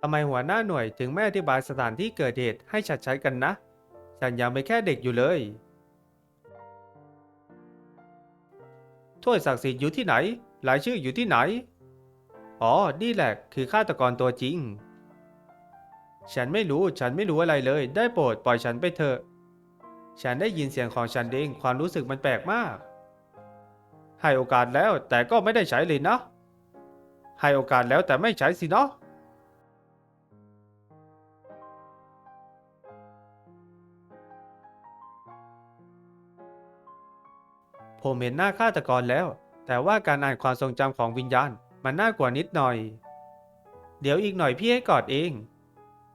ทำไมหัวหน้าหน่วยถึงไม่อธิบายสถานที่เกิดเหตุให้ชัดๆกันนะ ฉันยังเป็นแค่เด็กอยู่เลย ถ้วยศักดิ์สิทธิ์อยู่ที่ไหนรายชื่ออยู่ที่ไหน อ๋อ นี่แหละคือฆาตกรตัวจริง ฉันไม่รู้ ฉันไม่รู้อะไรเลย ได้โปรดปล่อยฉันไปเถอะ ฉันได้ยินเสียงของฉันเอง ความรู้สึกมันแปลกมาก ให้โอกาสแล้วแต่ก็ไม่ได้ใช้เลยนะ ให้โอกาสแล้วแต่ไม่ใช้สินะ ผมเห็นหน้าฆาตกรแล้ว แต่ว่าการอ่านความทรงจำของวิญญาณ มันน่ากว่านิดหน่อย เดี๋ยวอีกหน่อยพี่ให้กอดเอง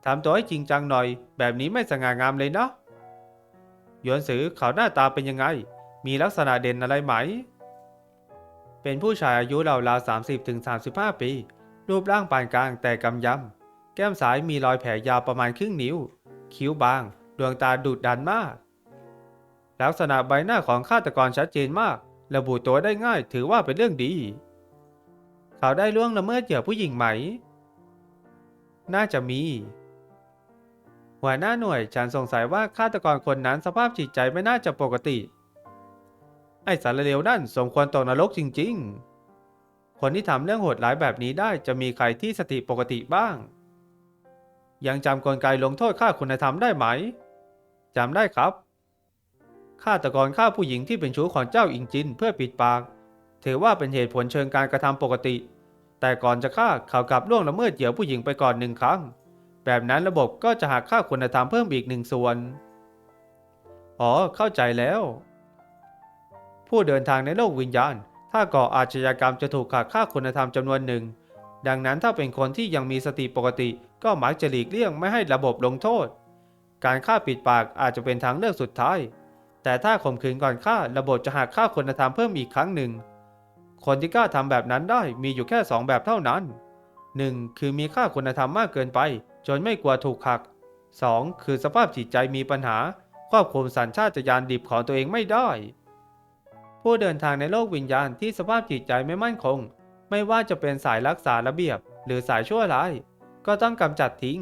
ทำตัวให้จริงจังหน่อย แบบนี้ไม่สง่างามเลยเนาะยวนสือเขาหน้าตาเป็นยังไง มีลักษณะเด่นอะไรไหม เป็นผู้ชายอายุราวๆ30ถึง35ปี รูปร่างปานกลางแต่กำยำแก้มซ้ายมีรอยแผลยาวประมาณครึ่งนิ้ว คิ้วบาง ดวงตาดุดันมาก ลักษณะใบหน้าของฆาตกรชัดเจนมาก ระบุตัวได้ง่ายถือว่าเป็นเรื่องดี เขาได้ล่วงละเมิดเหยื่อผู้หญิงไหม น่าจะมี หัวหน้าหน่วยฉันสงสัยว่าฆาตกรคนนั้นสภาพจิตใจไม่น่าจะปกติ ไอสารเลวนั่นสมควรตกนรกจริง ๆ คนที่ทำเรื่องโหดร้ายแบบนี้ได้จะมีใครที่สติปกติบ้าง ยังจำกลไกลงโทษฆ่าคุณธรรมได้ไหมจำได้ครับ ฆาตกรฆ่าผู้หญิงที่เป็นชู้ของเจ้าอิงจินเพื่อปิดปาก ถือว่าเป็นเหตุผลเชิงการกระทำปกติ แต่ก่อนจะฆ่าเขากลับล่วงละเมิดเหยื่อผู้หญิงไปก่อนหนึ่งครั้ง แบบนั้นระบบก็จะหักค่าคุณธรรมเพิ่มอีกหนึ่งส่วน อ๋อ เข้าใจแล้ว ผู้เดินทางในโลกวิญญาณ ถ้าก่ออาชญากรรมจะถูกหักค่าคุณธรรมจำนวนหนึ่ง ดังนั้นถ้าเป็นคนที่ยังมีสติปกติ ก็มักจะหลีกเลี่ยงไม่ให้ระบบลงโทษ การฆ่าปิดปากอาจจะเป็นทางเลือกสุดท้าย แต่ถ้าข่มขืนก่อนฆ่าระบบจะหักค่าคุณธรรมเพิ่มอีกครั้งหนึ่ง คนที่กล้าทำแบบนั้นได้มีอยู่แค่สองแบบเท่านั้น 1. คือมีค่าคุณธรรมมากเกินไป จนไม่กลัวถูกหัก 2. คือสภาพจิตใจมีปัญหาควบคุมสัญชาตญาณดิบของตัวเองไม่ได้ ผู้เดินทางในโลกวิญญาณที่สภาพจิตใจไม่มั่นคง ไม่ว่าจะเป็นสายรักษาระเบียบ หรือสายชั่วร้าย ก็ต้องกำจัดทิ้ง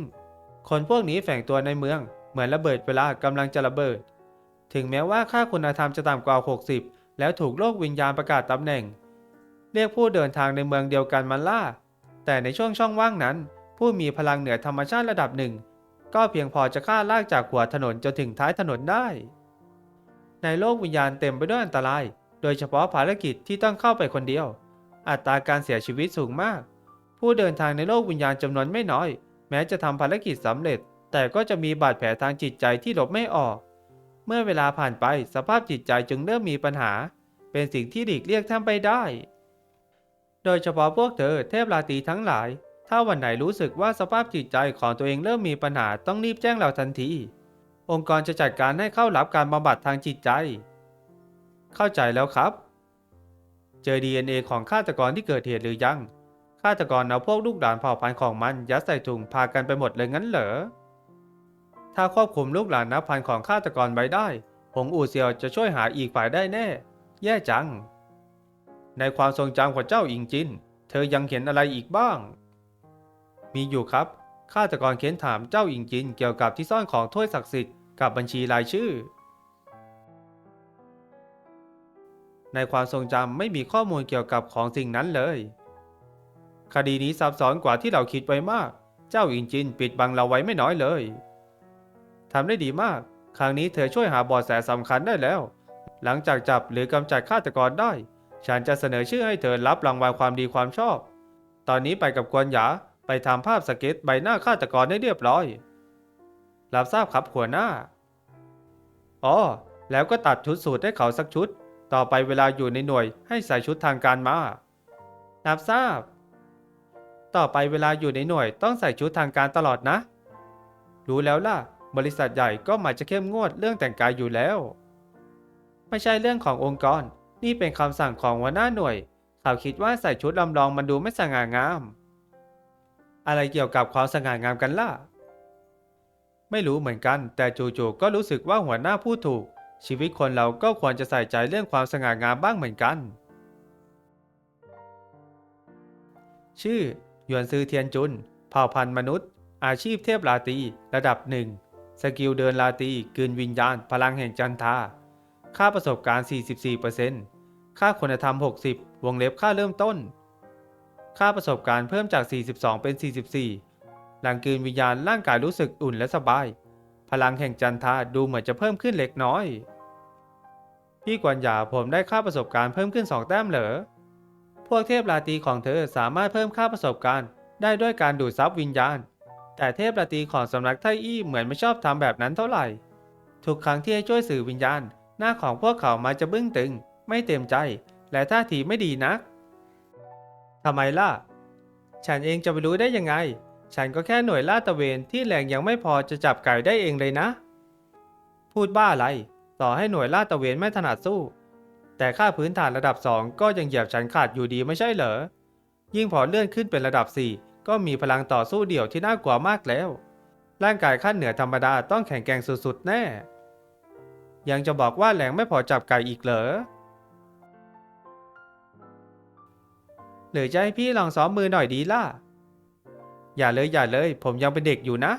คนพวกนี้แฝงตัวในเมือง เหมือนระเบิดเวลากำลังจะระเบิด ถึงแม้ว่าค่าคุณธรรมจะต่ำกว่า 60 แล้วถูกโลกวิญญาณประกาศตำแหน่ง เรียกผู้เดินทางในเมืองเดียวกันมาล่า แต่ในช่วงช่องว่างนั้น ผู้มีพลังเหนือธรรมชาติระดับหนึ่ง ก็เพียงพอจะฆ่าลากจากหัวถนนจนถึงท้ายถนนได้ ในโลกวิญญาณเต็มไปด้วยอันตราย โดยเฉพาะภารกิจที่ต้องเข้าไปคนเดียว อัตราการเสียชีวิตสูงมาก ผู้เดินทางในโลกวิญญาณจำนวนไม่น้อย แม้จะทำภารกิจสำเร็จ แต่ก็จะมีบาดแผลทางจิตใจที่หลบไม่ออก เมื่อเวลาผ่านไปสภาพจิตใจจึงเริ่มมีปัญหา เป็นสิ่งที่หลีกเลี่ยงทบไม่ได้ โดยเฉพาะพวกเธอเทพราตรีทั้งหลาย ถ้าวันไหนรู้สึกว่าสภาพจิตใจของตัวเองเริ่มมีปัญหาต้องรีบแจ้งเราทันที องค์กรจะจัดการให้เข้ารับการบำบัดทางจิตใจ เข้าใจแล้วครับ เจอ DNA ของฆาตกรที่เกิดเหตุหรือยังฆาตกรเอาพวกลูกหลานเผ่าพันธุ์ของมันยัดใส่ถุงพากันไปหมดเลยงั้นเหรอ ถ้าควบคุมลูกหลานนับพันของฆาตกรไว้ได้หงอู่เซียวจะช่วยหาอีกฝ่ายได้แน่ แย่จัง ในความทรงจำของเจ้าอิงจิน เธอยังเห็นอะไรอีกบ้าง มีอยู่ครับฆาตกรเค้นถามเจ้าอิงจินเกี่ยวกับที่ซ่อนของถ้วยศักดิ์สิทธิ์กับบัญชีรายชื่อ ในความทรงจำไม่มีข้อมูลเกี่ยวกับของสิ่งนั้นเลย คดีนี้ซับซ้อนกว่าที่เราคิดไว้มาก เจ้าอิงจินปิดบังเราไว้ไม่น้อยเลย ทำได้ดีมาก ครั้งนี้เธอช่วยหาเบาะแสสำคัญได้แล้ว หลังจากจับหรือกำจัดฆาตกรได้ ฉันจะเสนอชื่อให้เธอรับรางวัลความดีความชอบ ตอนนี้ไปกับกวนหยาไปทำภาพสเก็ตใบหน้าฆาตกรให้เรียบร้อย รับทราบครับหัวหน้า อ๋อ แล้วก็ตัดชุดสูทให้เขาสักชุด ต่อไปเวลาอยู่ในหน่วยให้ใส่ชุดทางการมารับทราบ ต่อไปเวลาอยู่ในหน่วยต้องใส่ชุดทางการตลอดนะ รู้แล้วล่ะ บริษัทใหญ่ก็หมายจะเข้มงวดเรื่องแต่งกายอยู่แล้ว ไม่ใช่เรื่องขององค์กร นี่เป็นคำสั่งของหัวหน้าหน่วย เขาคิดว่าใส่ชุดลำลองมันดูไม่สง่างาม อะไรเกี่ยวกับความสง่างามกันล่ะ ไม่รู้เหมือนกัน แต่จู่ๆก็รู้สึกว่าหัวหน้าพูดถูก ชีวิตคนเราก็ควรจะใส่ใจเรื่องความสง่างามบ้างเหมือนกัน ชื่อหยวนซือเทียนจุน เผ่าพันธุ์มนุษย์ อาชีพเทพราตรีระดับหนึ่ง สกิลเดินราตีกลืนวิญญาณ พลังแห่งจันทา ค่าประสบการณ์ 44%ค่าคุณธรรม 60 วงเล็บค่าเริ่มต้น ค่าประสบการณ์เพิ่มจาก 42 เป็น 44 หลังกลืนวิญญาณร่างกายรู้สึกอุ่นและสบาย พลังแห่งจันทาดูเหมือนจะเพิ่มขึ้นเล็กน้อย พี่กวนหยาผมได้ค่าประสบการณ์เพิ่มขึ้น 2 แต้มเหรอ พวกเทพราตีของเธอสามารถเพิ่มค่าประสบการณ์ ได้ด้วยการดูดซับวิญญาณ แต่เทพราตรีของสำนักไทอี้เหมือนไม่ชอบทำแบบนั้นเท่าไหร่ ทุกครั้งที่ให้ช่วยสื่อวิญญาณ หน้าของพวกเขามาจะบึ้งตึง ไม่เต็มใจ และท่าทีไม่ดีนักทำไมล่ะ ฉันเองจะไปรู้ได้ยังไง ฉันก็แค่หน่วยลาดตระเวนที่แรงยังไม่พอจะจับไก่ได้เองเลยนะ พูดบ้าอะไร ต่อให้หน่วยลาดตระเวนไม่ถนัดสู้ แต่ค่าพื้นฐานระดับ2ก็ยังเหยียบฉันขาดอยู่ดีไม่ใช่เหรอ ยิ่งพอเลื่อนขึ้นเป็นระดับ4 ก็มีพลังต่อสู้เดี่ยวที่น่ากลัวมากแล้ว ร่างกายขั้นเหนือธรรมดาต้องแข็งแกร่งสุดๆแน่ ยังจะบอกว่าแรงไม่พอจับไก่อีกเหรอ หรือจะให้พี่ลองซ้อมมือหน่อยดีล่ะ อย่าเลยอย่าเลย ผมยังเป็นเด็กอยู่นะ